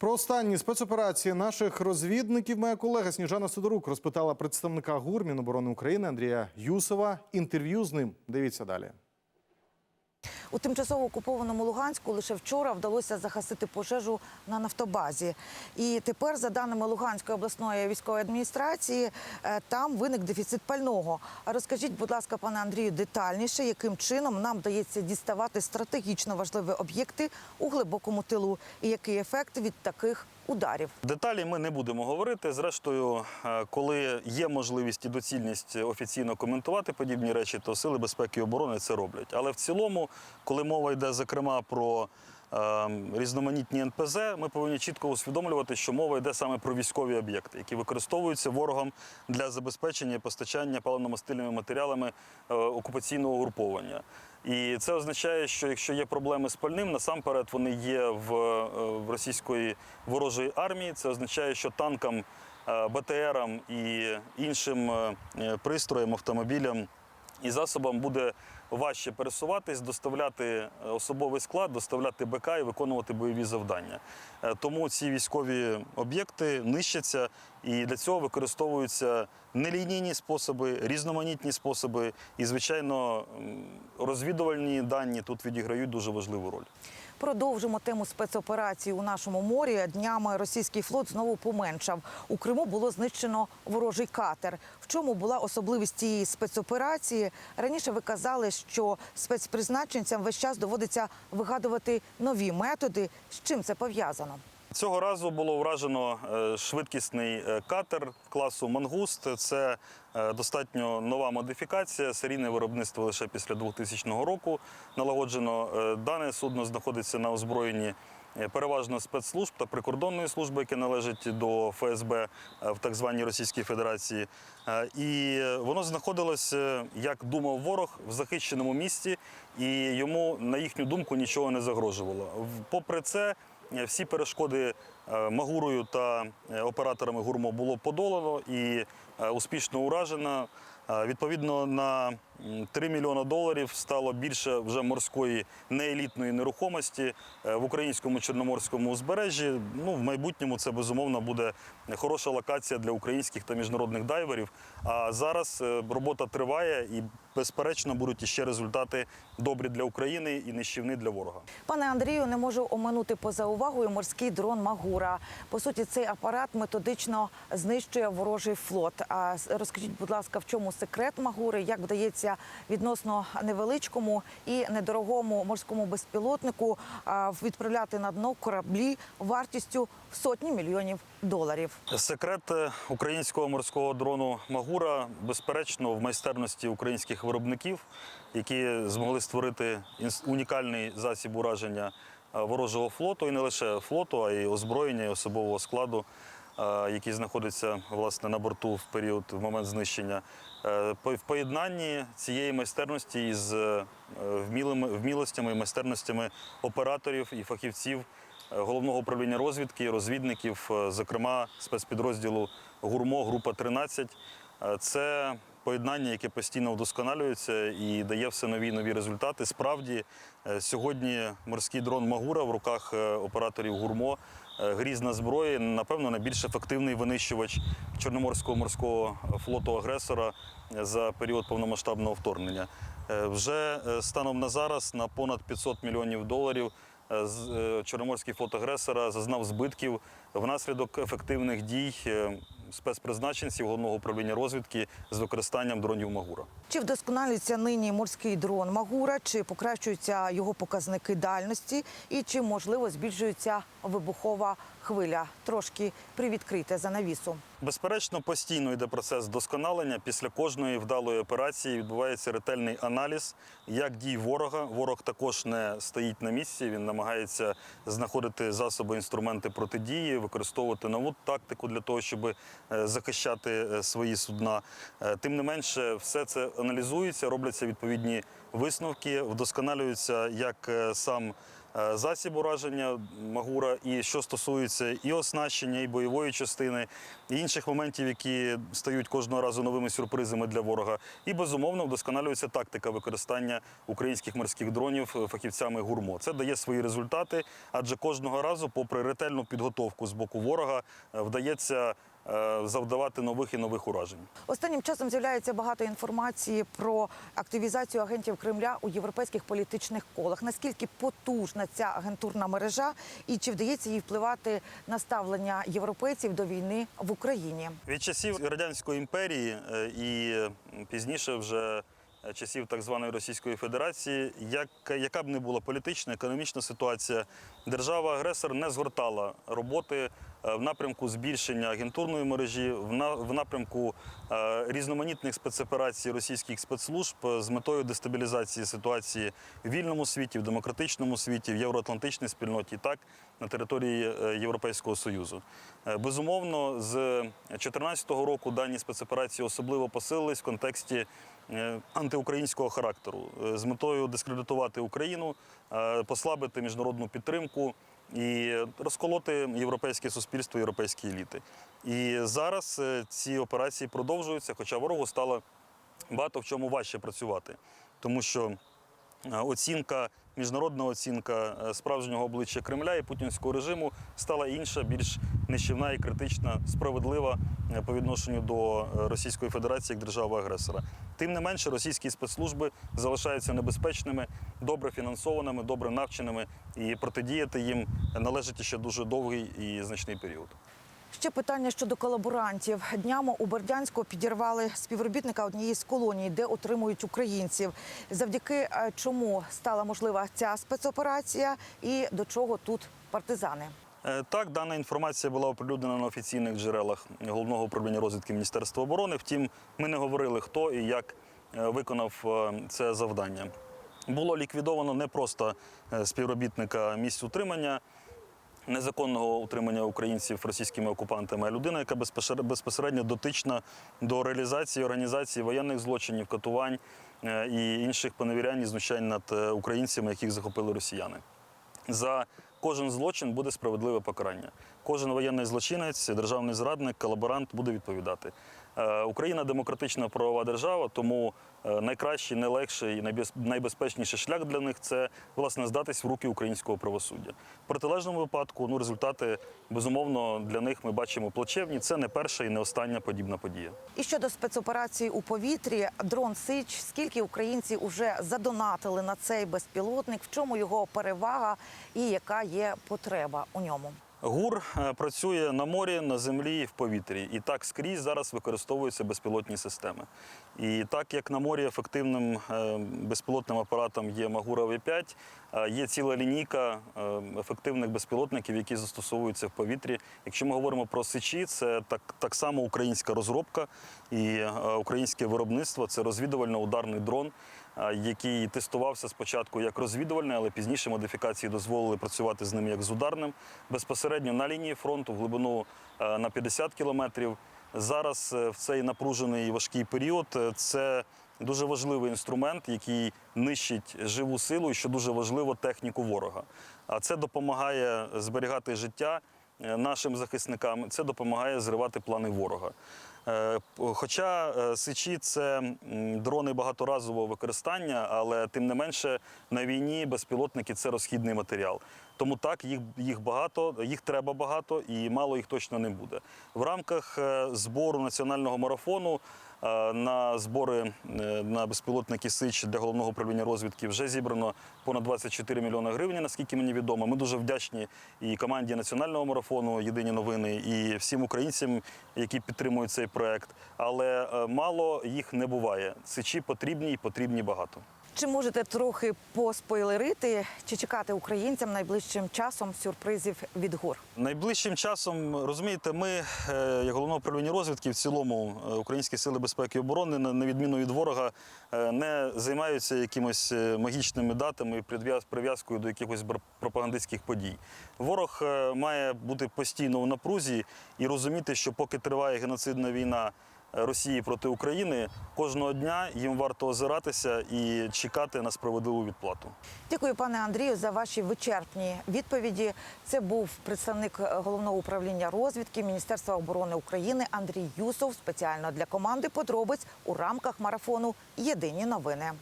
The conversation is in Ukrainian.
Про останні спецоперації наших розвідників моя колега Сніжана Сидорук розпитала представника ГУР Міноборони України Андрія Юсова. Інтерв'ю з ним дивіться далі. У тимчасово окупованому Луганську лише вчора вдалося загасити пожежу на нафтобазі. І тепер, за даними Луганської обласної військової адміністрації, е, там виник дефіцит пального. Розкажіть, будь ласка, пане Андрію, детальніше, яким чином нам вдається діставати стратегічно важливі об'єкти у глибокому тилу, і який ефект від таких ударів? Деталі ми не будемо говорити. Зрештою, е, коли є можливість і доцільність офіційно коментувати подібні речі, то сили безпеки і оборони це роблять. Але в цілому, коли мова йде зокрема про е, різноманітні НПЗ, ми повинні чітко усвідомлювати, що мова йде саме про військові об'єкти, які використовуються ворогом для забезпечення і постачання паливно-мастильними матеріалами е, окупаційного угруповання. І це означає, що якщо є проблеми з пальним, насамперед вони є в, е, в російської ворожої армії. Це означає, що танкам, е, БТРам і іншим е, пристроям, автомобілям і засобам буде важче пересуватись, доставляти особовий склад, доставляти БК і виконувати бойові завдання. Е, Тому ці військові об'єкти нищаться, і для цього використовуються нелінійні способи, різноманітні способи, і, звичайно, розвідувальні дані тут відіграють дуже важливу роль. Продовжимо тему спецоперації у нашому морі. Днями російський флот знову поменшав. У Криму було знищено ворожий катер. В чому була особливість цієї спецоперації? Раніше ви казали, що спецпризначенцям весь час доводиться вигадувати нові методи. З чим це пов'язано? Цього разу було вражено е, швидкісний е, катер класу Мангуст. Це достатньо нова модифікація. Серійне виробництво лише після 2000 року налагоджено. Е, Дане судно знаходиться на озброєнні е, переважно спецслужб та прикордонної служби, яке належить до ФСБ е, в так званій Російській Федерації. Е, І е, воно знаходилось, е, як думав ворог, в захищеному місці, і йому, на їхню думку, нічого не загрожувало. Попри це, Е, всі перешкоди е, Магурою та е, операторами гурмо було подолано і е, успішно уражено. Е, Відповідно, на 3 мільйони доларів стало більше вже морської неелітної нерухомості е, в українському чорноморському узбережжі. Ну, в майбутньому це безумовно буде хороша локація для українських та міжнародних дайверів. А зараз е, робота триває і, безперечно, будуть іще результати добрі для України і нищівні для ворога. Пане Андрію, не можу оминути поза увагою морський дрон Магура. По суті, цей апарат методично знищує ворожий флот. А розкажіть, будь ласка, в чому секрет Магури? Як вдається відносно невеличкому і недорогому морському безпілотнику відправляти на дно кораблі вартістю в сотні мільйонів доларів? Секрет е, українського морського дрону Магура, безперечно, в майстерності українських виробників, які змогли створити унікальний засіб ураження е, ворожого флоту, і не лише флоту, а й озброєння і особового складу, який знаходиться власне на борту в період в момент знищення. Е, В поєднанні цієї майстерності із е, вмілими вмілостями і майстерностями операторів і фахівців е, головного управління розвідки, розвідників, е, зокрема спецпідрозділу ГУРМО, група 13. Е, Це поєднання, яке постійно вдосконалюється і дає все нові і нові результати. Справді, е, сьогодні морський дрон Магура в руках е, операторів ГУРМО е, грізна зброя, напевно, найбільш ефективний винищувач Чорноморського морського флоту агресора за період повномасштабного вторгнення. Вже станом на зараз на понад 500 мільйонів доларів Чорноморський флот агресора зазнав збитків внаслідок ефективних дій спецпризначенців головного управління розвідки з використанням дронів Магура. Чи вдосконалюється нині морський дрон Магура, чи покращуються його показники дальності, і чи можливо збільшується вибухова хвиля? Трошки привідкрите занавісу. Безперечно, постійно йде процес вдосконалення. Після кожної вдалої операції відбувається ретельний аналіз, як дій ворога. Ворог також не стоїть на місці. Він намагається знаходити засоби, інструменти протидії, використовувати нову тактику для того, щоб е, захищати е, свої судна. Е, Тим не менше, все це аналізується, робляться відповідні висновки, вдосконалюється як е, сам е, засіб ураження Магура, і що стосується і оснащення, і бойової частини, і інших моментів, які стають кожного разу новими сюрпризами для ворога. І безумовно вдосконалюється тактика використання українських морських дронів е, фахівцями гурмо. Це дає свої результати, адже кожного разу, попри ретельну підготовку з боку ворога, вдається завдавати нових і нових уражень. Останнім часом з'являється багато інформації про активізацію агентів Кремля у європейських політичних колах. Наскільки потужна ця агентурна мережа, і чи вдається їй впливати на ставлення європейців до війни в Україні? Від часів Радянської імперії е, і е, пізніше вже е, часів так званої Російської Федерації, як, яка б не була політична, економічна ситуація, держава-агресор не згортала роботи е, в напрямку збільшення агентурної мережі, в, напрямку е, різноманітних спецоперацій російських спецслужб е, з метою дестабілізації ситуації в вільному світі, в демократичному світі, в євроатлантичній спільноті, і так на території е, Європейського Союзу. Е, Безумовно, з 2014 року дані спецоперації особливо посилились в контексті е, антиукраїнського характеру е, з метою дискредитувати Україну, е, послабити міжнародну підтримку і розколоти європейське суспільство, європейські еліти. І зараз е, ці операції продовжуються, хоча ворогу стало багато в чому важче працювати, тому що оцінка, міжнародна оцінка е, справжнього обличчя Кремля і путінського режиму стала інша, більш нищівна і критична, справедлива е, по відношенню до е, Російської Федерації як держави-агресора. Тим не менше, російські спецслужби залишаються небезпечними, добре фінансованими, добре навченими, і протидіяти їм належить ще дуже довгий і значний період. Ще питання щодо колаборантів. Днями у Бердянську підірвали співробітника однієї з колоній, де отримують українців. Завдяки е, чому стала можлива ця спецоперація і до чого тут партизани? Е, Так, дана інформація була оприлюднена на офіційних джерелах головного управління розвідки Міністерства оборони. Втім, ми не говорили, хто і як е, виконав це завдання. Було ліквідовано не просто співробітника місць утримання. Незаконного утримання українців російськими окупантами, а людина, яка безпосер- безпосередньо дотична до реалізації організації воєнних злочинів, катувань е, і інших поневірянь і знущань над е, українцями, яких захопили росіяни. За кожен злочин буде справедливе покарання. Кожен воєнний злочинець, державний зрадник, колаборант буде відповідати. Е, Україна демократична правова держава, тому е, найкращий, найлегший і найбез- найбезпечніший шлях для них це власне здатись в руки українського правосуддя. В протилежному випадку ну, результати безумовно для них ми бачимо плачевні. Це не перша і не остання подібна подія. І щодо спецоперації у повітрі, дрон Сич. Скільки українців вже задонатили на цей безпілотник? В чому його перевага і яка є потреба у ньому? ГУР е, працює на морі, на землі в повітрі. І так скрізь зараз використовуються безпілотні системи. І так як на морі ефективним е, безпілотним апаратом є Магура В5, е, є ціла лінійка ефективних безпілотників, які застосовуються в повітрі. Якщо ми говоримо про сичі, це так, так само українська розробка і українське виробництво. Це розвідувально-ударний дрон який тестувався спочатку як розвідувальний, але пізніше модифікації дозволили працювати з ним як з ударним безпосередньо на лінії фронту в глибину е, на 50 кілометрів. Зараз е, в цей напружений важкий період е, це дуже важливий інструмент, який нищить живу силу і що дуже важливо техніку ворога. А це допомагає зберігати життя нашим захисникам. Це допомагає зривати плани ворога. Е, Хоча е, сичі це дрони багаторазового використання, але тим не менше на війні безпілотники це розхідний матеріал. Тому так, їх, їх багато, їх треба багато і мало їх точно не буде. В рамках е, збору національного марафону на збори е, на безпілотники Сич для головного управління розвідки вже зібрано понад 24 мільйони гривень, наскільки мені відомо. Ми дуже вдячні і команді національного марафону Єдині новини, і всім українцям, які підтримують цей проект. Але е, мало їх не буває. Сичі потрібні і потрібні багато. Чи можете трохи поспойлерити, чи чекати українцям найближчим часом сюрпризів від гур? Найближчим часом розумієте, ми, е, як головне управління розвідки, в цілому е, українські сили безпеки і оборони, на відміну від ворога, е, не займаються якимось магічними датами прив'язкою до якихось пропагандистських подій. Ворог має бути постійно у напрузі і розуміти, що поки триває геноцидна війна Росії проти України, кожного дня їм варто озиратися і чекати на справедливу відплату. Дякую, пане Андрію, за ваші вичерпні відповіді. Це був представник головного управління розвідки Міністерства оборони України Андрій Юсов спеціально для команди подробиць у рамках марафону Єдині новини.